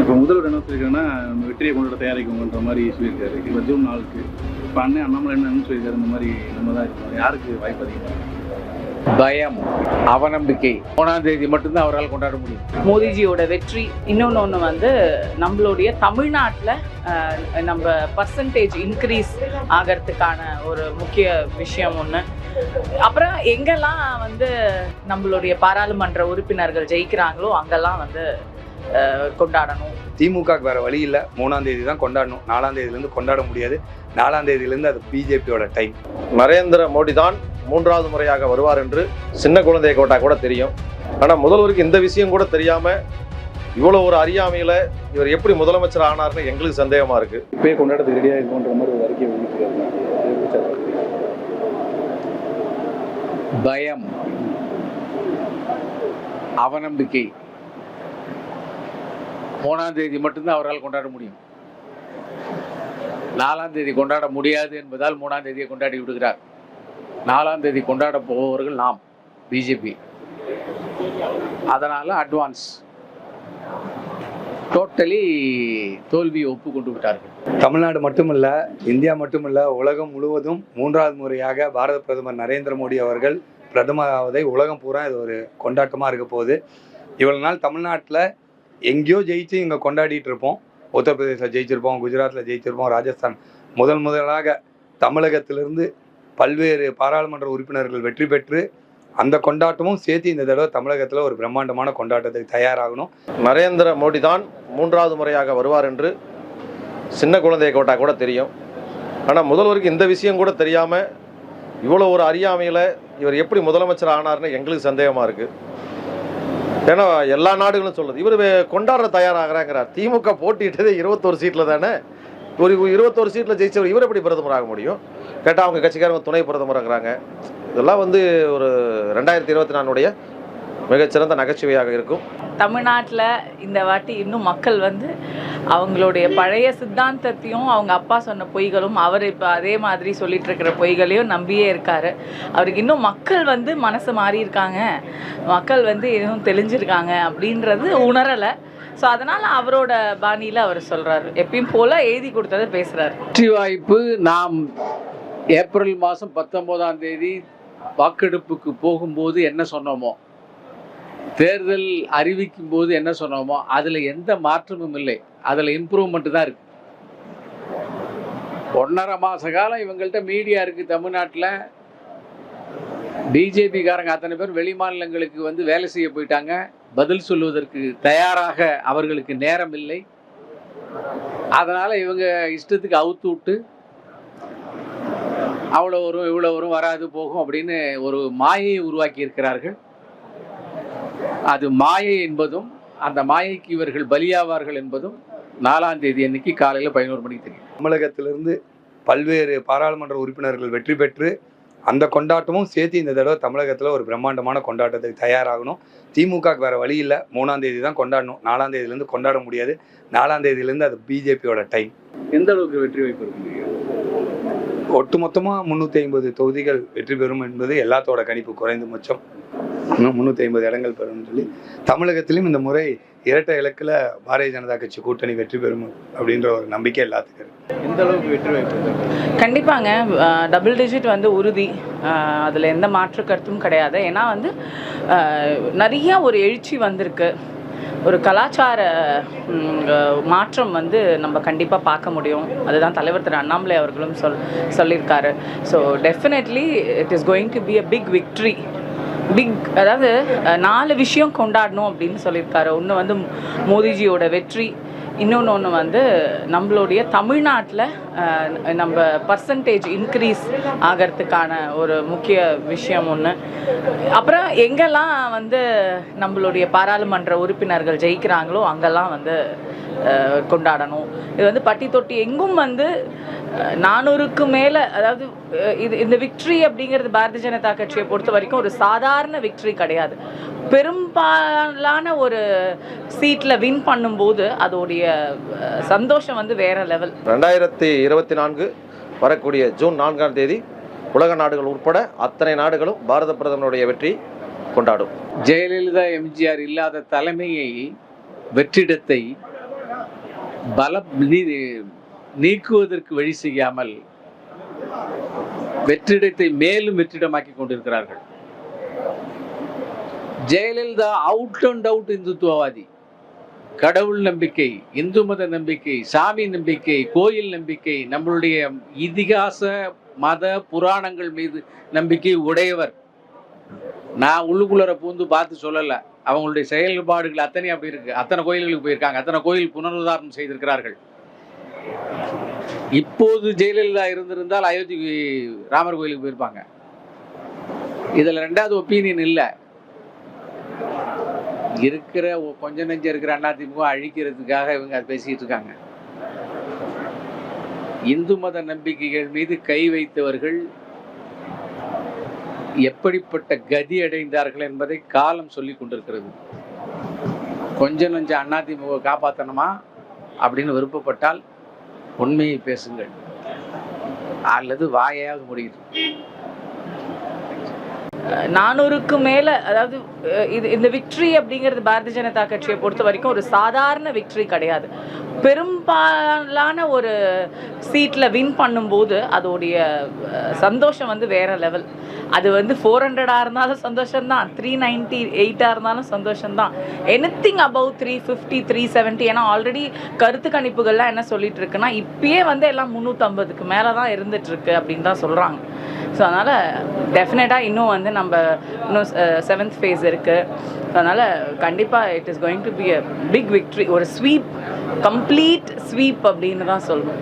இப்போ முதல்வர் என்ன சொல்லியிருக்காருன்னா நம்ம வெற்றியை கொண்டாட தயாரிக்குங்கன்ற மாதிரி சொல்லியிருக்காரு. இப்போ ஜூன் நாளுக்கு இப்போ அண்ணன் அண்ணாமலை என்ன சொல்லியிருக்காரு இந்த மாதிரி நம்ம தான் இருக்கோம் யாருக்கு வாய்ப்பு அதிகம்? பயம் அவநம்பிக்கை. மூணாம் தேதி மட்டும்தான் அவரால் கொண்டாட முடியும். மோடிஜியோட வெற்றி இன்னொன்று ஒன்று வந்து நம்மளுடைய தமிழ்நாட்டில் நம்ம பர்சன்டேஜ் இன்க்ரீஸ் ஆகிறதுக்கான ஒரு முக்கிய விஷயம் ஒன்று அப்புறம் எங்கெல்லாம் வந்து நம்மளுடைய பாராளுமன்ற உறுப்பினர்கள் ஜெயிக்கிறாங்களோ அங்கெல்லாம் வந்து கொண்டாடணும். திமுகவுக்கு வேற வழி இல்லை. மூணாம் தேதி தான் கொண்டாடணும். நாலாம் தேதியிலேருந்து கொண்டாட முடியாது. நாலாம் தேதியிலேருந்து அது பிஜேபியோட டைம். நரேந்திர மோடி தான் மூன்றாவது முறையாக வருவார் என்று சின்ன குழந்தைய கோட்டா கூட தெரியும். ஆனால் முதல்வருக்கு இந்த விஷயம் கூட தெரியாம இவ்வளோ ஒரு அறியாமையில இவர் எப்படி முதலமைச்சர் ஆனார்னு எங்களுக்கு சந்தேகமா இருக்கு. இப்போயே கொண்டாடத்துக்கு ரெடியாக இருக்குன்ற மாதிரி ஒரு அறிக்கை வெளியிட்டிருக்காரு. பயம் அவநம்பிக்கை. மூணாம் தேதி மட்டும்தான் அவரால் கொண்டாட முடியும். நாலாம் தேதி கொண்டாட முடியாது என்பதால் மூணாம் தேதியை கொண்டாடி விடுகிறார். நாலாம் தேதி கொண்டாட போபவர்கள் நாம் பிஜேபி. அதனால அட்வான்ஸ் டோட்டலி தோல்வியை ஒப்புக்கொண்டு விட்டார்கள். தமிழ்நாடு மட்டுமல்ல இந்தியா மட்டுமல்ல உலகம் முழுவதும் மூன்றாவது முறையாக பாரத பிரதமர் நரேந்திர மோடி அவர்கள் பிரதமராவதை உலகம் பூரா இது ஒரு கொண்டாட்டமாக இருக்க போகுது. இவ்வளோ நாள் தமிழ்நாட்டில் எங்கேயோ ஜெயிச்சு இங்கே கொண்டாடிட்டு இருப்போம். உத்தரப்பிரதேசில் ஜெயிச்சிருப்போம் குஜராத்தில் ஜெயிச்சிருப்போம் ராஜஸ்தான். முதல் முதலாக தமிழகத்திலிருந்து பல்வேறு பாராளுமன்ற உறுப்பினர்கள் வெற்றி பெற்று அந்த கொண்டாட்டமும் சேர்த்து இந்த தடவை தமிழகத்தில் ஒரு பிரம்மாண்டமான கொண்டாட்டத்துக்கு தயாராகணும். நரேந்திர மோடி தான் மூன்றாவது முறையாக வருவார் என்று சின்ன குழந்தைய கோட்டா கூட தெரியும். ஆனால் முதல்வருக்கு இந்த விஷயம் கூட தெரியாமல் இவ்வளோ ஒரு அறியாமையில் இவர் எப்படி முதலமைச்சர் ஆனார்னு எங்களுக்கு சந்தேகமாக இருக்குது ஏன்னா எல்லா நாடுகளும் சொல்லுது இவர் கொண்டாடுற தயாராகிறாங்கிறார். திமுக போட்டிட்டதே இருபத்தோரு சீட்டில் தானே? ஒரு இருபத்தோரு சீட்டில் ஜெயிச்சவர் இவர் எப்படி பிரதமர் ஆக முடியும்? கேட்டால் அவங்க கட்சிக்காரங்க துணை பிரதமராகிறாங்க இதெல்லாம் வந்து ஒரு ரெண்டாயிரத்தி இருபத்தி நாலுடைய மிகச்சிறந்த நகைச்சுவையாக இருக்கும். தமிழ்நாட்டில் இந்த வாட்டி இன்னும் மக்கள் வந்து அவங்களுடைய பழைய சித்தாந்தத்தையும் அவங்க அப்பா சொன்ன பொய்களும் அவர் இப்போ அதே மாதிரி சொல்லிட்டு இருக்கிற பொய்களையும் நம்பியே இருக்காரு. அவருக்கு இன்னும் மக்கள் வந்து மனசு மாறி இருக்காங்க. மக்கள் வந்து இன்னும் தெளிஞ்சிருக்காங்க அப்படின்றது உணரலை. ஸோ அதனால் அவரோட பாணியில் அவர் சொல்கிறாரு எப்பயும் போல் எழுதி கொடுத்ததை பேசுகிறாரு வெற்றி வாய்ப்பு நாம் ஏப்ரல் மாதம் பத்தொம்போதாம் தேதி வாக்கெடுப்புக்கு போகும்போது என்ன சொன்னோமோ தேர்தல் அறிவிக்கும் போது என்ன சொன்னோமோ அதில் எந்த மாற்றமும் இல்லை. அதில் இம்ப்ரூவ்மெண்ட் தான் இருக்கு. ஒன்றரை மாத காலம் இவங்கள்ட்ட மீடியா இருக்குது தமிழ்நாட்டில். பிஜேபிக்காரங்க அத்தனை பேர் வெளி மாநிலங்களுக்கு வந்து வேலை செய்ய போயிட்டாங்க. பதில் சொல்வதற்கு தயாராக அவர்களுக்கு நேரம் இல்லை. அதனால் இவங்க இஷ்டத்துக்கு அவுத்து விட்டு அவ்வளோ வரும் இவ்வளோ வரும் வராது போகும் அப்படின்னு ஒரு மாயையை உருவாக்கி இருக்கிறார்கள் அது மாயை என்பதும் அந்த மாயைக்கு இவர்கள் பலியாவார்கள் என்பதும் நாலாம் தேதி அன்னைக்கு காலையில் பதினோரு மணிக்கு தெரியும். தமிழகத்திலிருந்து பல்வேறு பாராளுமன்ற உறுப்பினர்கள் வெற்றி பெற்று அந்த கொண்டாட்டமும் சேர்த்து இந்த தடவை தமிழகத்தில் ஒரு பிரம்மாண்டமான கொண்டாட்டத்துக்கு தயாராகணும். திமுகவுக்கு வேற வழி இல்லை. மூணாம் தேதி தான் கொண்டாடணும். நாலாம் தேதியிலேருந்து கொண்டாட முடியாது. நாலாம் தேதியிலேருந்து அது பிஜேபியோட டைம் எந்த அளவுக்கு வெற்றி வாய்ப்பு இருக்கு ஒட்டுமொத்தமாக முந்நூற்றி ஐம்பது தொகுதிகள் வெற்றி பெறும் என்பது எல்லாத்தோட கணிப்பு குறைந்தபட்சம் இன்னும் முந்நூற்றி ஐம்பது இடங்கள் பெறும்னு சொல்லி தமிழகத்திலும் இந்த முறை இரட்டை இலக்கில் பாரதிய ஜனதா கட்சி கூட்டணி வெற்றி பெறும் அப்படின்ற ஒரு நம்பிக்கை எல்லாத்துக்கும் இருக்கு. எந்த அளவுக்கு வெற்றி வாய்ப்பு இருக்கு? கண்டிப்பாங்க. டபுள் டிஜிட் வந்து உறுதி. அதில் எந்த மாற்று கருத்தும் கிடையாது. ஏன்னா வந்து நிறைய ஒரு எழுச்சி வந்திருக்கு. ஒரு கலாச்சார மாற்றம் வந்து நம்ம கண்டிப்பாக பார்க்க முடியும். அதுதான் தலைவர் திரு அண்ணாமலை அவர்களும் சொல் சொல்லியிருக்காரு. So definitely it is going to be a big victory big அதாவது நாலு விஷயம் கொண்டாடணும் அப்படின்னு சொல்லியிருக்காரு. ஒன்று வந்து மோதிஜியோட வெற்றி இன்னொன்று ஒன்று வந்து நம்மளுடைய தமிழ்நாட்டில் நம்ம பர்சன்டேஜ் இன்க்ரீஸ் ஆகிறதுக்கான ஒரு முக்கிய விஷயம் ஒன்று அப்புறம் எங்கெல்லாம் வந்து நம்மளுடைய பாராளுமன்ற உறுப்பினர்கள் ஜெயிக்கிறாங்களோ அங்கெல்லாம் வந்து கொண்டாடணும். இது வந்து பட்டி தொட்டி எங்கும் வந்து நானூறுக்கு மேலே அதாவது இது இந்த விக்ட்ரி அப்படிங்கிறது பாரதிய ஜனதா கட்சியை பொறுத்த வரைக்கும் ஒரு சாதாரண விக்ட்ரி கிடையாது. பெரும்பாலான ஒரு சீட்டில் வின் பண்ணும்போது அதோடைய சந்தோஷம் வந்து வேற லெவல் ரெண்டாயிரத்தி இருபத்தி நான்கு வரக்கூடிய ஜூன் நான்காம் தேதி உலக நாடுகள் உட்பட அத்தனை நாடுகளும் பாரத பிரதமருடைய வெற்றி கொண்டாடும். ஜெயலலிதா எம்ஜிஆர் இல்லாத தலைமையை வெற்றிடத்தை பல நீ- நீக்குவதற்கு வழி செய்யாமல் வெற்றிடத்தை மேலும் வெற்றிடமாக்கி கொண்டிருக்கிறார்கள். ஜெயலலிதா அவுட் அண்ட் அவுட் இந்துத்துவவாதி. கடவுள் நம்பிக்கை இந்து மத நம்பிக்கை சாமி நம்பிக்கை கோயில் நம்பிக்கை நம்மளுடைய இதிகாச மத புராணங்கள் மீது நம்பிக்கை உடையவர். நான் உள்ளுக்குள்ளர பூந்து பார்த்து சொல்லலை. அவங்களுடைய செயல்பாடுகள் அத்தனை அப்படி இருக்கு. அத்தனை கோயில்களுக்கு போயிருக்காங்க. அத்தனை கோயில் புனருதாரணம் செய்திருக்கிறார்கள். இப்போது ஜெயலலிதா இருந்திருந்தால் அயோத்தி ராமர் கோயிலுக்கு போயிருப்பாங்க. இதில் ரெண்டாவது ஒப்பீனியன் இல்லை. இருக்கிற கொஞ்ச நெஞ்சம் இருக்கிற அதிமுக அழிக்கிறதுக்காக இவங்க அதை பேசிட்டு இருக்காங்க. இந்து மத நம்பிக்கைகள் மீது கை வைத்தவர்கள் எப்படிப்பட்ட கதி அடைந்தார்கள் என்பதை காலம் சொல்லி கொண்டிருக்கிறது. கொஞ்சம் நஞ்சம் அதிமுக காப்பாற்றணுமா அப்படின்னு விருப்பப்பட்டால் உண்மையை பேசுங்கள். அல்லது வாயாக முடியுது நானூறுக்கு மேல அதாவது இது இந்த விக்ட்ரி அப்படிங்கிறது பாரதிய ஜனதா கட்சியை பொறுத்த வரைக்கும் ஒரு சாதாரண விக்ட்ரி கிடையாது. பெரும்பாலான ஒரு சீட்ல வின் பண்ணும்போது அதோடைய சந்தோஷம் வந்து வேற லெவல் அது வந்து ஃபோர் ஹண்ட்ரடாக இருந்தாலும் சந்தோஷம்தான் த்ரீ நைன்ட்டி எயிட்டாக இருந்தாலும் சந்தோஷம்தான். Anything above three fifty three seventy ஏன்னா ஆல்ரெடி கருத்து கணிப்புகள்லாம் என்ன சொல்லிட்டு இருக்குன்னா இப்பயே வந்து எல்லாம் முந்நூற்றம்பதுக்கு மேலே தான் இருந்துட்டு இருக்கு அப்படின்னு தான் சொல்கிறாங்க ஸோ அதனால் டெஃபினட்டாக இன்னும் வந்து நம்ம இன்னும் செவன்த் ஃபேஸ் இருக்குது ஸோ அதனால் கண்டிப்பாக it is going to be a big victory ஒரு ஸ்வீப் கம்ப்ளீட் ஸ்வீப் அப்படின்னு தான் சொல்லணும்